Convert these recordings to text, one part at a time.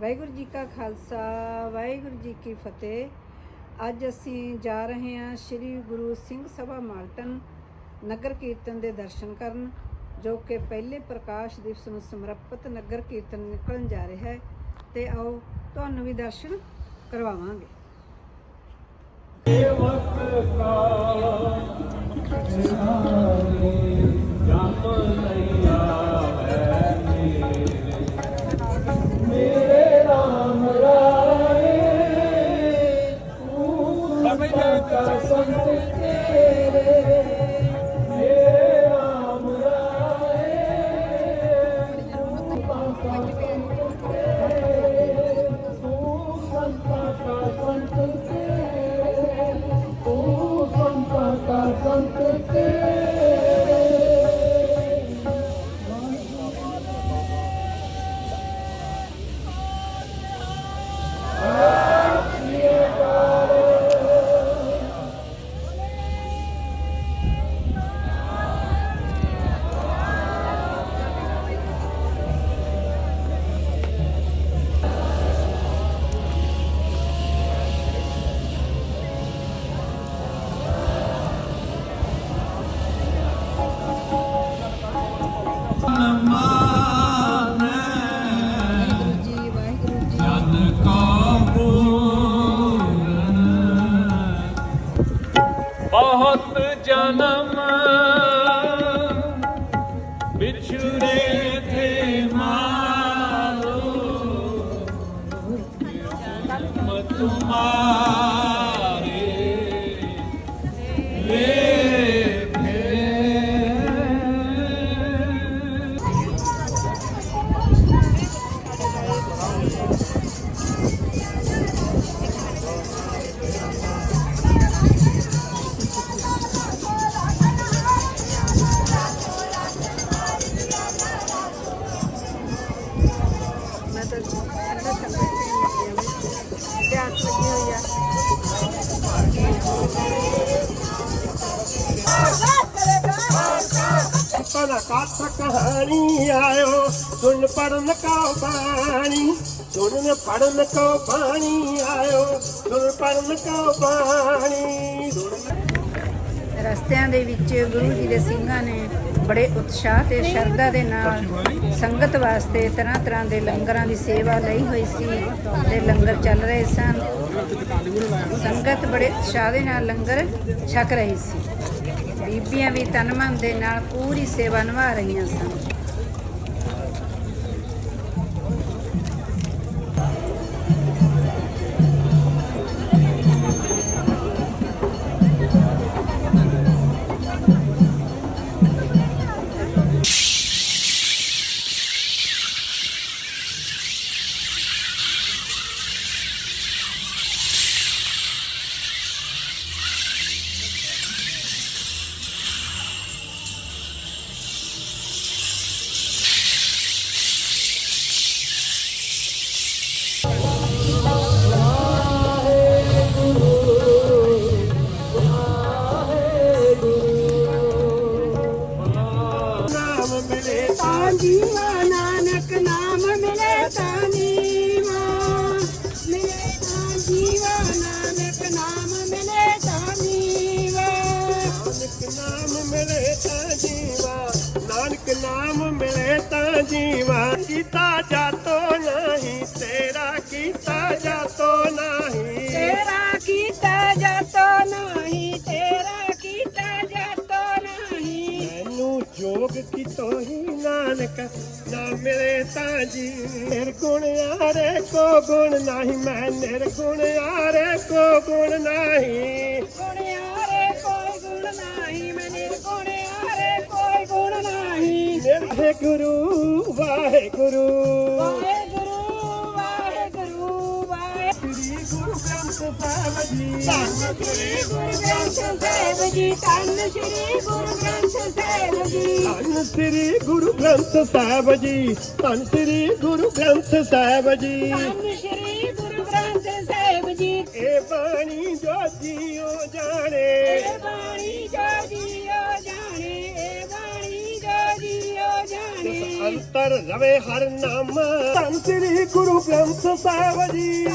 ਵਾਹਿਗੁਰੂ ਜੀ ਕਾ ਖਾਲਸਾ, ਵਾਹਿਗੁਰੂ ਜੀ ਕੀ ਫਤਿਹ। ਅੱਜ ਅਸੀਂ ਜਾ ਰਹੇ ਹਾਂ ਸ੍ਰੀ ਗੁਰੂ ਸਿੰਘ ਸਭਾ ਮਾਲਟਨ ਨਗਰ ਕੀਰਤਨ ਦੇ ਦਰਸ਼ਨ ਕਰਨ, ਜੋ ਕਿ ਪਹਿਲੇ ਪ੍ਰਕਾਸ਼ ਦਿਵਸ ਨੂੰ ਸਮਰਪਿਤ ਨਗਰ ਕੀਰਤਨ ਨਿਕਲਣ ਜਾ ਰਿਹਾ ਹੈ। ਤੇ ਆਓ, ਤੁਹਾਨੂੰ ਵੀ ਦਰਸ਼ਨ ਕਰਵਾਵਾਂਗੇ। ਵਾਹਿਗੁਰੂ ਪਨ ਕਾਠ ਕਹਾਣੀ ਆਇਓ ਸੁਣ ਪੜਨ ਕਾ ਬਾਣੀ ਸੁਣਨ ਪੜਨ ਕਾ ਬਾਣੀ ਆਇਓ ਸੁਣ ਪੜਨ ਕਾ ਬਾਣੀ ਰਸਤਿਆਂ ਦੇ ਵਿੱਚ ਗੁਰੂ ਜੀ ਦੇ ਸਿੰਘਾਂ ਨੇ ਬੜੇ ਉਤਸ਼ਾਹ ਤੇ ਸ਼ਰਧਾ ਦੇ ਨਾਲ ਸੰਗਤ ਵਾਸਤੇ ਤਰ੍ਹਾਂ ਤਰ੍ਹਾਂ ਦੇ ਲੰਗਰਾਂ ਦੀ ਸੇਵਾ ਲਈ ਹੋਈ ਸੀ ਤੇ ਲੰਗਰ ਚੱਲ ਰਹੇ ਸਨ ਸੰਗਤ ਬੜੇ ਉਤਸ਼ਾਹ ਦੇ ਨਾਲ ਲੰਗਰ ਛਕ ਰਹੀ ਸੀ ਬੀਬੀਆਂ ਵੀ ਤਨ ਦੇ ਨਾਲ ਪੂਰੀ ਸੇਵਾ ਨਿਭਾ ਰਹੀਆਂ ਸਨ। ਨਾਮ ਮਿਲੇ ਤਾਂ ਜੀਵਾ। ਨਾਨਕ ਨਾਮ ਮਿਲੇ ਤਾਂ ਜੀਵਾ। ਕੀਤਾ ਜਾਤੋ ਨਹੀਂ ਤੇਰਾ ਕੀਤਾ ਜਾਤੋ ਨਹੀਂ। ਤੇਰਾ ਕੀਤਾ ਜਾਤੋ ਨਹੀਂ ਤੇਰਾ ਕੀਤਾ ਜਾਤੋ ਨਹੀਂ। ਮੈਨੂੰ ਜੋਗ ਕੀਤੋ ਹੀ ਨਾਨਕ ਨਾ ਮਿਲੇ ਤਾਂ ਜੀ। ਨਿਰਗੁਣ ਯਾਰੇ ਕੋ ਗੁਣ ਨਹੀਂ ਮੈਂ ਨਿਰਗੁਣ ਯਾਰੇ ਕੋ ਗੁਣ ਨਹੀਂ। ਕੋਈ ਗੁਣ ਨਹੀਂ ਕੋਈ ਗੁਣ ਨਹੀਂ ਨਿਰਭੈ ਵਾਹਿਗੁਰੂ ਵਾਹਿਗੁਰੂ ਵਾਹਿਗੁਰੂ ਵਾਹਿਗੁਰੂ। ਸ੍ਰੀ ਗੁਰੂ ਗ੍ਰੰਥ ਸਾਹਿਬ ਜੀ। ਧੰਨ ਸ੍ਰੀ ਗੁਰੂ ਗ੍ਰੰਥ ਸਾਹਿਬ ਜੀ। ਧੰਨ ਸ੍ਰੀ ਗੁਰੂ ਗ੍ਰੰਥ ਸਾਹਿਬ ਜੀ। ਧੰਨ ਸ੍ਰੀ ਗੁਰੂ ਗ੍ਰੰਥ ਸਾਹਿਬ ਜੀ ਧੰਨ ਸ੍ਰੀ ਗੁਰੂ ਗ੍ਰੰਥ ਸਾਹਿਬ ਜੀ ਧੰਨ ਸ੍ਰੀ ਇਹ ਬਾਣੀ ਜੋ ਜੀਓ ਜਾਣੇ। ਇਹ ਬਾਣੀ ਜੋ ਜੀਓ ਜਾਣੇ ਇਹ ਬਾਣੀ ਜੋ ਜੀਓ ਜਾਣੇ ਅੰਤਰ ਰਵੇ ਹਰ ਨਾਮ। ਧੰਨ ਸ੍ਰੀ ਗੁਰੂ ਗ੍ਰੰਥ ਸਾਹਿਬ ਜੀ।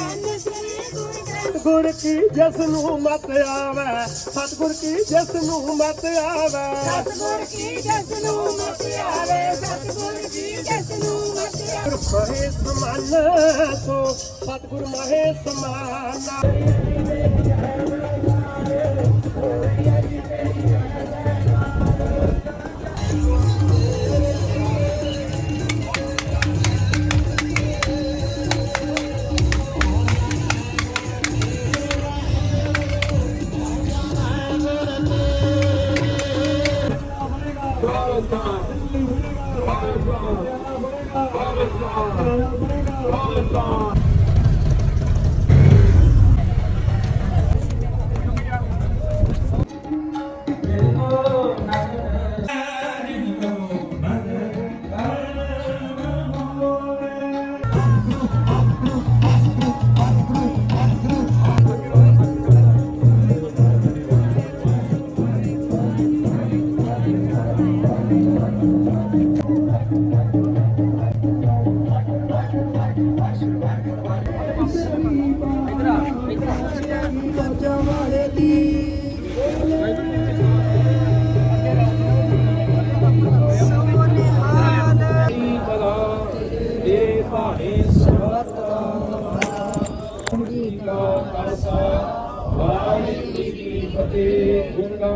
ਗੁਰ ਕੀ ਜਿਸ ਨੂੰ ਮਤ ਆਵੇ ਸਤਿਗੁਰ ਕੀ ਜਿਸ ਨੂੰ ਮਤ ਆਵੇ। ਸਤਿਗੁਰ ਕੀ ਜਸ ਨੂੰ ਮਤ ਆਵੇ ਸਤਿਗੁਰ ਕੀ ਜਸ ਨੂੰ ਮਤ ਆਵੇ। ਗੁਰ ਮਹੇ ਸਮਾਨ ਸੋ ਸਤਿਗੁਰ ਮਹੇ ਸਮਾਨ। ਬਲਾ ਦੇ ਭਾਣੇ ਸਬਤ ਖਾਲਸਾ ਵਾਹਿਗੁਰੂ ਜੀ ਕੀ ਫਤਿਹ। ਗੁਰਗਾ